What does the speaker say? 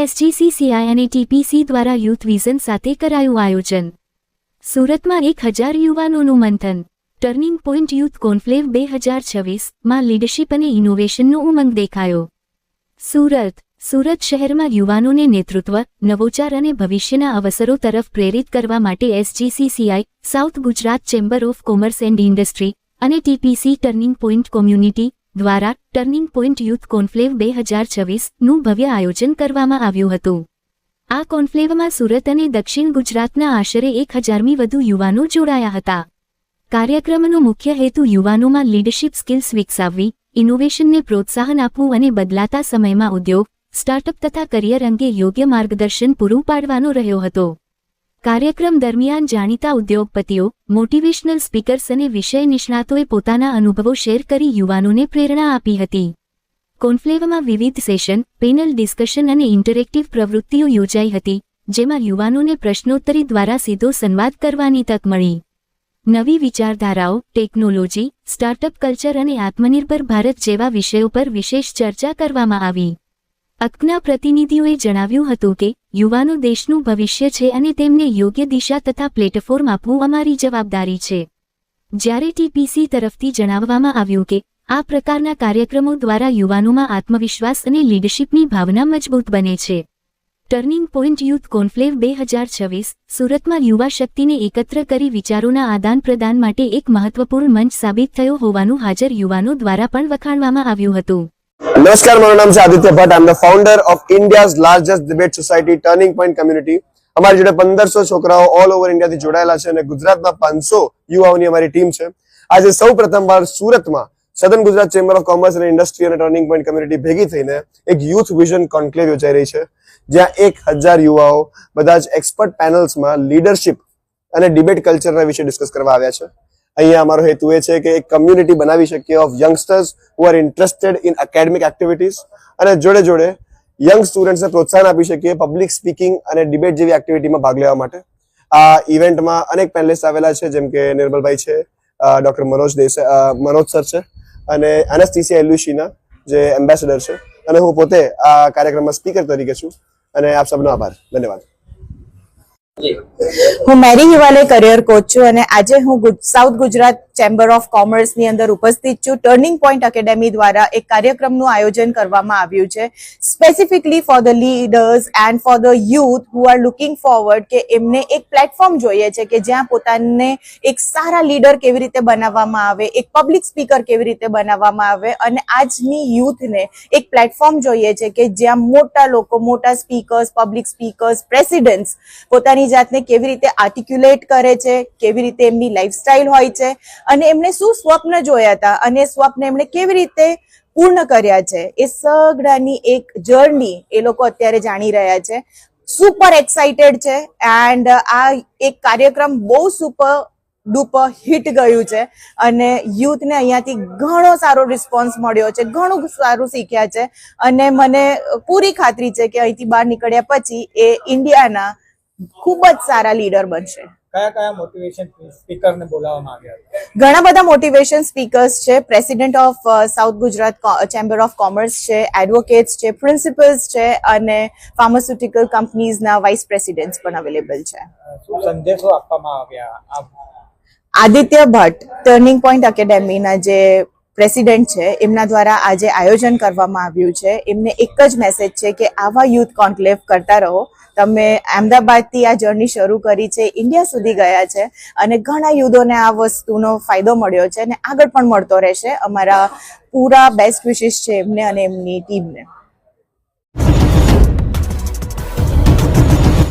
SGCCI અને TPC દ્વારા youth vision સાથે કરાયું આયોજન. સુરતમાં એક હજાર યુવાનોનું મંથન. ટર્નિંગ પોઈન્ટ યુથ કોન્ફ્લેવ બે હજાર છવ્વીસમાં લીડરશીપ અને ઇનોવેશનનો ઉમંગ દેખાયો. સુરત. સુરત શહેરમાં યુવાનોને નેતૃત્વ, નવોચાર અને ભવિષ્યના અવસરો તરફ પ્રેરિત કરવા માટે SGCCI, South Gujarat Chamber of Commerce and Industry અને ટીપીસી ટર્નિંગ પોઈન્ટ કોમ્યુનિટી દ્વારા ટર્નિંગ પોઈન્ટ યુથ કોન્ફ્લેવ બે હજાર છવ્વીસનું ભવ્ય આયોજન કરવામાં આવ્યું હતું. આ કોન્ફ્લેવમાં સુરત અને દક્ષિણ ગુજરાતના આશરે એક હજારમી વધુ યુવાનો જોડાયા હતા. કાર્યક્રમનો મુખ્ય હેતુ યુવાનોમાં લીડરશીપ સ્કિલ્સ વિકસાવવી ઇનોવેશનને પ્રોત્સાહન આપવું અને બદલાતા સમયમાં ઉદ્યોગ સ્ટાર્ટઅપ તથા કરિયર અંગે યોગ્ય માર્ગદર્શન પૂરું પાડવાનો રહ્યો હતો. કાર્યક્રમ દરમિયાન જાણીતા ઉદ્યોગપતિઓ, મોટિવેશનલ સ્પીકર્સ અને વિષય નિષ્ણાતોએ પોતાના અનુભવો શેર કરી યુવાનોને પ્રેરણા આપી હતી. કોન્ફ્લેવમાં વિવિધ સેશન, પેનલ ડિસ્કશન અને ઇન્ટરેક્ટિવ પ્રવૃત્તિઓ યોજાઈ હતી, જેમાં યુવાનોને પ્રશ્નોત્તરી દ્વારા સીધો સંવાદ કરવાની તક મળી. નવી વિચારધારાઓ, ટેકનોલોજી, સ્ટાર્ટઅપ કલ્ચર અને આત્મનિર્ભર ભારત જેવા વિષયો પર વિશેષ ચર્ચા કરવામાં આવી. અકના પ્રતિનિધિઓએ જણાવ્યું હતું કે, યુવાનો દેશનું ભવિષ્ય છે અને તેમને યોગ્ય દિશા તથા પ્લેટફોર્મ આપવું અમારી જવાબદારી છે. જ્યારે ટીપીસી તરફથી જણાવવામાં આવ્યું કે, આ પ્રકારના કાર્યક્રમો દ્વારા યુવાનોમાં આત્મવિશ્વાસ અને લીડરશીપની ભાવના મજબૂત બને છે. ટર્નિંગ પોઈન્ટ યુથ કોન્ફ્લેવ બે હજાર છવ્વીસ, સુરતમાં યુવા શક્તિને એકત્ર કરી વિચારોના આદાન પ્રદાન માટે એક મહત્વપૂર્ણ મંચ સાબિત થયો હોવાનું હાજર યુવાનો દ્વારા પણ વખાણવામાં આવ્યું હતું. નમસ્કાર, મારું નામ છે Aditya Bhatt. I am the founder of India's largest debate society Turning Point Community અમારી જોડે પંદરસો છોકરાઓ ઓલ ઓવર ઇન્ડિયાથી જોડાયેલા છે અને ગુજરાતમાં પાંચસો યુવાઓની અમારી ટીમ છે. આજે સૌ પ્રથમવાર સુરતમાં South Gujarat Chamber of Commerce અને ઇન્ડસ્ટ્રી અને ટર્નિંગ પોઈન્ટ કમ્યુનિટી ભેગી થઈને એક યુથ વિઝન કોન્ક્લેવ યોજાઈ રહી છે, જ્યાં એક હજાર યુવાઓ બધા જ એક્સપર્ટ પેનલ્સમાં લીડરશિપ અને ડિબેટ કલ્ચરના વિશે ડિસ્કસ કરવા આવ્યા છે. અહીંયા અમારો હેતુ એ છે કે એક કમ્યુનિટી બનાવી શકીએ of youngsters who are interested in academic activities અને જોડે જોડે યંગ સ્ટુડન્ટ્સને પ્રોત્સાહન આપી શકીએ પબ્લિક સ્પીકિંગ અને ડિબેટ જેવી એક્ટિવિટીમાં ભાગ લેવા માટે. આ ઇવેન્ટમાં અનેક પેનલિસ્ટ આવેલા છે, જેમ કે નિર્મલભાઈ છે ડોક્ટર મનોજ દેસાઈ મનોજ સર છે, અને એનએસટીસી એલ્યુશીના જે એમ્બેસેડર છે. અને હું પોતે આ કાર્યક્રમમાં સ્પીકર તરીકે છું. અને આપ સબનો આભાર. ધન્યવાદ. હું મેરી હિવાલે કરિયર કોચ છું અને આજે હું સાઉથ ગુજરાત ચેમ્બર ઓફ કોમર્સની અંદર ઉપસ્થિત છું. ટર્નિંગ પોઈન્ટ એકેડેમી દ્વારા એક કાર્યક્રમનું આયોજન કરવામાં આવ્યું છે. Specifically for the leaders and for the youth who are looking forward કે એમને એક પ્લેટફોર્મ જોઈએ છે કે જ્યાં પોતાને એક સારા લીડર કેવી રીતે બનાવવામાં આવે, એક પબ્લિક સ્પીકર કેવી રીતે બનાવવામાં આવે અને આજની યુથને એક પ્લેટફોર્મ જોઈએ છે કે જ્યાં મોટા લોકો, મોટા સ્પીકર્સ પબ્લિક સ્પીકર્સ પ્રેસિડેન્ટ્સ પોતાની જાતને કેવી રીતે આર્ટિક્યુલેટ કરે છે, કેવી રીતે એમની લાઈફસ્ટાઈલ હોય છે અને એમણે શું સ્વપ્ન જોયા હતા અને સ્વપ્ન એમણે કેવી રીતે પૂર્ણ કર્યા છે, એ સગડાની એક જર્ની એ લોકો અત્યારે જાણી રહ્યા છે. સુપર એક્સાઇટેડ છે એન્ડ આ એક કાર્યક્રમ બહુ સુપર ડુપર હિટ ગયું છે અને યુથને અહીંયાથી ઘણો સારો રિસ્પોન્સ મળ્યો છે, ઘણું સારું શીખ્યા છે અને મને પૂરી ખાતરી છે કે અહીંથી બહાર નીકળ્યા પછી એ ઇન્ડિયાના ખૂબ જ સારા લીડર બનશે. કયા કયા મોટિવેશન સ્પીકરને બોલાવવામાં આવ્યા ઘણા બધા મોટિવેશન સ્પીકર્સ છે. President of south Gujarat chamber of commerce છે એડવોકેટ્સ છે પ્રિન્સિપલ્સ છે અને ફાર્માસ્યુટિકલ કંપનીઝના વાઇસ પ્રેસિડેન્ટ્સ પણ અવેલેબલ છે. સંદેશો આપવામાં આવ્યા? આદિત્ય ભટ્ટ ટર્નિંગ પોઈન્ટ એકેડેમીના જે પ્રેસિડેન્ટ છે, એમના દ્વારા આજે આયોજન કરવામાં આવ્યું છે. એમને એક જ મેસેજ છે કે આવા યુથ કોન્ક્લેવ કરતા રહો. તમે અમદાવાદથી આ જર્ની શરૂ કરી છે ઇન્ડિયા સુધી ગયા છે અને ઘણા યુદ્ધોને આ વસ્તુનો ફાયદો મળ્યો છે અને આગળ પણ મળતો રહેશે. અમારા પૂરા બેસ્ટ વિશિસ છે એમને અને એમની ટીમને